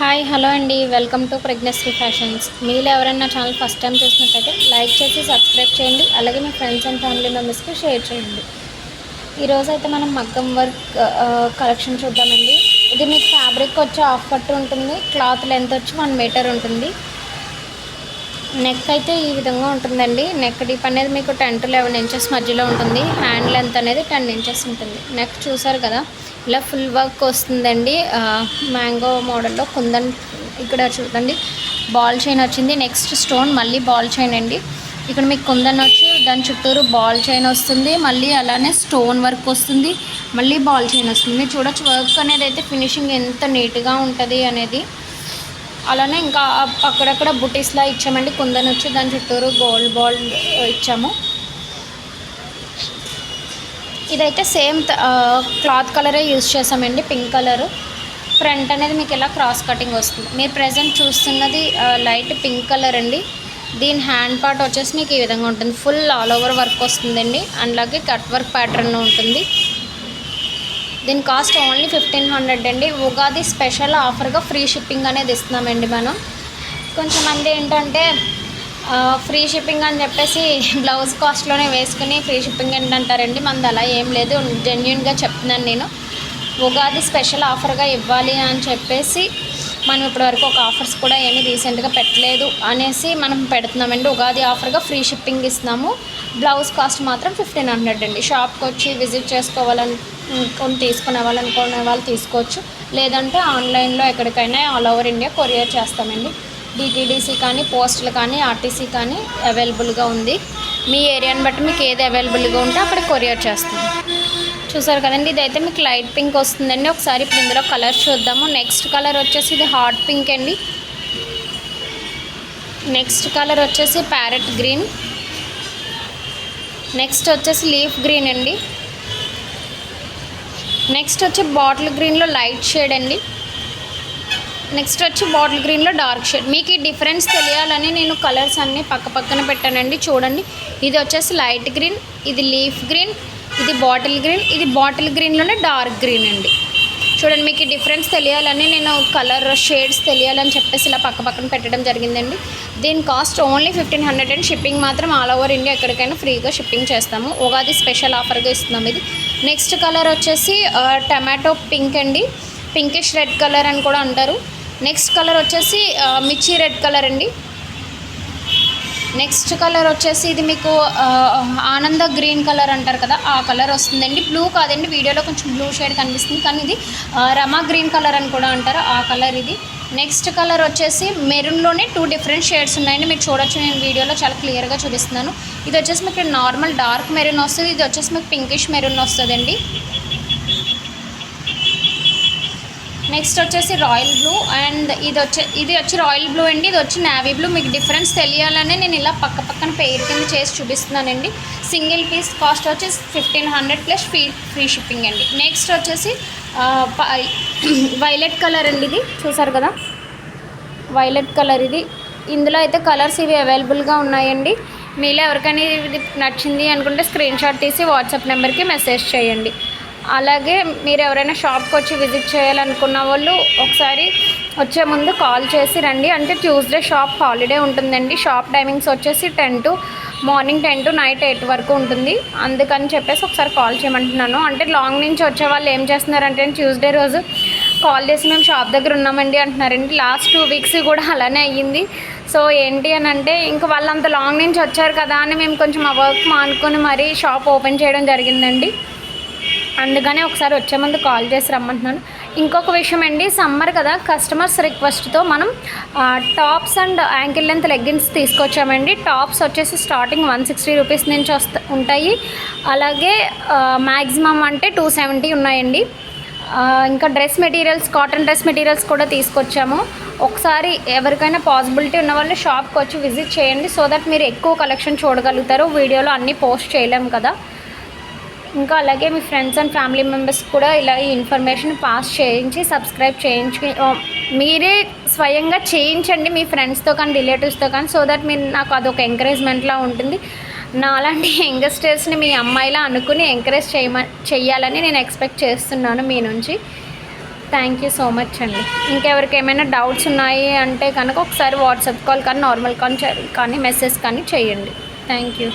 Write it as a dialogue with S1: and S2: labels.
S1: Hi hello అండి. Welcome to pregnancy fashions. మీరు ఎవరైనా ఛానల్ ఫస్ట్ టైం చూసినట్టయితే లైక్ చేసి సబ్స్క్రైబ్ చేయండి. అలాగే మీ ఫ్రెండ్స్ అండ్ ఫ్యామిలీ మెంబర్స్కి షేర్ చేయండి. ఈరోజు అయితే మనం మగ్గం వర్క్ కలెక్షన్ చూద్దామండి. ఇది మీకు ఫ్యాబ్రిక్ వచ్చి హాఫ్ పట్టు ఉంటుంది. క్లాత్ లెంత్ వచ్చి వన్ మీటర్ ఉంటుంది. నెక్ అయితే ఈ విధంగా ఉంటుందండి. నెక్ డీప్ అనేది మీకు టెన్ టు లెవెన్ ఇంచెస్ మధ్యలో ఉంటుంది. హ్యాండ్ లెంత్ అనేది టెన్ ఇంచెస్ ఉంటుంది. నెక్ చూసారు కదా? ఇలా ఫుల్ వర్క్ వస్తుందండి. మ్యాంగో మోడల్లో కుందన్ ఇక్కడ చూడండి. బాల్ చైన్ వచ్చింది. నెక్స్ట్ స్టోన్ మళ్ళీ బాల్ చైన్ అండి. ఇక్కడ మీకు కుందన్ వచ్చి దాని చుట్టూరు బాల్ చైన్ వస్తుంది. మళ్ళీ అలానే స్టోన్ వర్క్ వస్తుంది. మళ్ళీ బాల్ చైన్ వస్తుంది. మీరు చూడొచ్చు వర్క్ అనేది అయితే ఫినిషింగ్ ఎంత నీట్గా ఉంటుంది అనేది. అలానే ఇంకా అక్కడక్కడ బుటీస్లా ఇచ్చామండి. కుందన్ వచ్చి దాని చుట్టూరు గోల్డ్ బాల్ ఇచ్చాము. ఇదైతే సేమ్ క్లాత్ కలరే యూజ్ చేసామండి పింక్ కలర్. ఫ్రంట్ అనేది మీకు ఇలా క్రాస్ కటింగ్ వస్తుంది. మీరు ప్రజెంట్ చూస్తున్నది లైట్ పింక్ కలర్ అండి. దీని హ్యాండ్ పార్ట్ వచ్చేసి మీకు ఈ విధంగా ఉంటుంది. ఫుల్ ఆల్ ఓవర్ వర్క్ వస్తుందండి. అలాగే కట్ వర్క్ ప్యాటర్న్ ఉంటుంది. దీని కాస్ట్ ఓన్లీ ఫిఫ్టీన్ హండ్రెడ్ అండి. ఉగాది స్పెషల్ ఆఫర్గా ఫ్రీ షిప్పింగ్ అనేది ఇస్తున్నామండి మనం. కొంచెమంది ఏంటంటే ఫ్రీ షిప్పింగ్ అని చెప్పేసి బ్లౌజ్ కాస్ట్లోనే వేసుకుని ఫ్రీ షిప్పింగ్ ఏంటంటారండి? మనది అలా ఏం లేదు. జెన్యున్గా చెప్తున్నాను నేను. ఉగాది స్పెషల్ ఆఫర్గా ఇవ్వాలి అని చెప్పేసి మనం ఇప్పటివరకు ఒక ఆఫర్స్ కూడా ఏమీ రీసెంట్గా పెట్టలేదు అనేసి మనం పెడుతున్నామండి. ఉగాది ఆఫర్గా ఫ్రీ షిప్పింగ్ ఇస్తున్నాము. బ్లౌజ్ కాస్ట్ మాత్రం ఫిఫ్టీన్ హండ్రెడ్ అండి. షాప్కి వచ్చి విజిట్ చేసుకోవాలనుకుని తీసుకునే వాళ్ళనుకునే వాళ్ళు తీసుకోవచ్చు. లేదంటే ఆన్లైన్లో ఎక్కడికైనా ఆల్ ఓవర్ ఇండియా కొరియర్ చేస్తామండి. డిటీడీసీ కానీ పోస్టులు కానీ ఆర్టీసీ కానీ అవైలబుల్గా ఉంది. మీ ఏరియాని బట్టి మీకు ఏది అవైలబుల్గా ఉంటే అక్కడ కొరియర్ చేస్తాం. చూసారు కదండి ఇదైతే మీకు లైట్ పింక్ వస్తుందండి. ఒకసారి ఇప్పుడు ఇందులో కలర్ చూద్దాము. నెక్స్ట్ కలర్ వచ్చేసి ఇది హాట్ పింక్ అండి. నెక్స్ట్ కలర్ వచ్చేసి ప్యారెట్ గ్రీన్. నెక్స్ట్ వచ్చేసి లీఫ్ గ్రీన్ అండి. నెక్స్ట్ వచ్చి బాటిల్ గ్రీన్లో లైట్ షేడ్ అండి. నెక్స్ట్ వచ్చి బాటిల్ గ్రీన్లో డార్క్ షేడ్. మీకు ఈ డిఫరెన్స్ తెలియాలని నేను కలర్స్ అన్నీ పక్క పక్కన పెట్టానండి. చూడండి. ఇది వచ్చేసి లైట్ గ్రీన్ ఇది లీఫ్ గ్రీన్ ఇది బాటిల్ గ్రీన్ ఇది బాటిల్ గ్రీన్లోనే డార్క్ గ్రీన్ అండి. చూడండి మీకు ఈ డిఫరెన్స్ తెలియాలని నేను కలర్ షేడ్స్ తెలియాలని చెప్పేసి ఇలా పక్క పక్కన పెట్టడం జరిగిందండి. దీని cost only fifteen hundred and shipping మాత్రం ఆల్ ఓవర్ ఇండియా ఎక్కడికైనా ఫ్రీగా షిప్పింగ్ చేస్తాము. ఉగాది స్పెషల్ ఆఫర్గా ఇస్తున్నాం ఇది. నెక్స్ట్ కలర్ వచ్చేసి టమాటో పింక్ అండి. పింకిష్ రెడ్ కలర్ అని కూడా అంటారు. నెక్స్ట్ కలర్ వచ్చేసి మిర్చి రెడ్ కలర్ అండి. నెక్స్ట్ కలర్ వచ్చేసి ఇది మీకు ఆనంద గ్రీన్ కలర్ అంటారు కదా ఆ కలర్ వస్తుందండి. బ్లూ కాదండి వీడియోలో కొంచెం బ్లూ షేడ్ కనిపిస్తుంది కానీ ఇది రమా గ్రీన్ కలర్ అని కూడా అంటారు ఆ కలర్ ఇది. నెక్స్ట్ కలర్ వచ్చేసి మెరూన్లోనే టూ డిఫరెంట్ షేడ్స్ ఉన్నాయండి. మీరు చూడొచ్చు నేను వీడియోలో చాలా క్లియర్గా చూపిస్తున్నాను. ఇది వచ్చేసి మీకు నార్మల్ డార్క్ మెరూన్ వస్తుంది ఇది వచ్చేసి మీకు పింకిష్ మెరూన్ వస్తుందండి. నెక్స్ట్ వచ్చేసి రాయల్ బ్లూ అండ్ ఇది వచ్చే ఇది వచ్చి రాయల్ బ్లూ అండి. ఇది వచ్చి నావీ బ్లూ. మీకు డిఫరెన్స్ తెలియాలని నేను ఇలా పక్క పక్కన పేరు కింద చేసి చూపిస్తున్నానండి. సింగిల్ పీస్ కాస్ట్ వచ్చేసి fifteen hundred plus free free shipping అండి. నెక్స్ట్ వచ్చేసి వైలెట్ కలర్ అండి ఇది. చూసారు కదా? వైలెట్ కలర్ ఇది. ఇందులో అయితే కలర్స్ ఇవి అవైలబుల్గా ఉన్నాయండి. మీలో ఎవరికైనా ఇది నచ్చింది అనుకుంటే స్క్రీన్ షాట్ తీసి వాట్సాప్ నెంబర్కి మెసేజ్ చేయండి. అలాగే మీరు ఎవరైనా షాప్కి వచ్చి విజిట్ చేయాలనుకున్న వాళ్ళు ఒకసారి వచ్చే ముందు కాల్ చేసి రండి. అంటే ట్యూస్డే షాప్ హాలిడే ఉంటుందండి. షాప్ టైమింగ్స్ వచ్చేసి ten to morning ten to night eight వరకు ఉంటుంది. అందుకని చెప్పేసి ఒకసారి కాల్ చేయమంటున్నాను. అంటే లాంగ్ నుంచి వచ్చే వాళ్ళు ఏం చేస్తున్నారంటే ట్యూస్డే రోజు కాల్ చేసి మేము షాప్ దగ్గర ఉన్నామండి అంటున్నారండి. లాస్ట్ టూ వీక్స్ కూడా అలానే అయ్యింది. సో ఏంటి అని అంటే ఇంకా వాళ్ళు అంత లాంగ్ నుంచి వచ్చారు కదా అని మేము కొంచెం ఆ వర్క్ మానుకొని మరీ షాప్ ఓపెన్ చేయడం జరిగిందండి. అందుకనే ఒకసారి వచ్చే ముందు కాల్ చేసి రమ్మంటున్నాను. ఇంకొక విషయం అండి సమ్మర్ కదా కస్టమర్స్ రిక్వెస్ట్తో మనం tops and ankle length leggings తీసుకొచ్చామండి. Tops వచ్చేసి స్టార్టింగ్ వన్ సిక్స్టీ రూపీస్ నుంచి వస్తా ఉంటాయి. అలాగే మ్యాక్సిమం అంటే టూ సెవెంటీ ఉన్నాయండి. ఇంకా dress materials cotton dress materials కూడా తీసుకొచ్చాము. ఒకసారి ఎవరికైనా పాసిబిలిటీ ఉన్న వాళ్ళు షాప్కి వచ్చి విజిట్ చేయండి సో దట్ మీరు ఎక్కువ కలెక్షన్ చూడగలుగుతారు. వీడియోలో అన్నీ పోస్ట్ చేయలేము కదా. ఇంకా అలాగే మీ ఫ్రెండ్స్ అండ్ ఫ్యామిలీ మెంబర్స్ కూడా ఇలా ఈ ఇన్ఫర్మేషన్ పాస్ చేయించి సబ్స్క్రైబ్ చేయించి మీరే స్వయంగా చేయించండి మీ ఫ్రెండ్స్తో కానీ రిలేటివ్స్తో కానీ సో దట్ మీరు నాకు అదొక ఎంకరేజ్మెంట్లా ఉంటుంది. నా అలాంటి యంగస్టర్స్ని మీ అమ్మాయిలా అనుకుని ఎంకరేజ్ చేయమ చెయ్యాలని నేను ఎక్స్పెక్ట్ చేస్తున్నాను మీ నుంచి. థ్యాంక్ యూ సో మచ్ అండి. ఇంకెవరికి ఏమైనా డౌట్స్ ఉన్నాయి అంటే కనుక ఒకసారి వాట్సాప్ కాల్ కానీ నార్మల్ కాల్ కానీ మెసేజ్ కానీ చేయండి. Thank you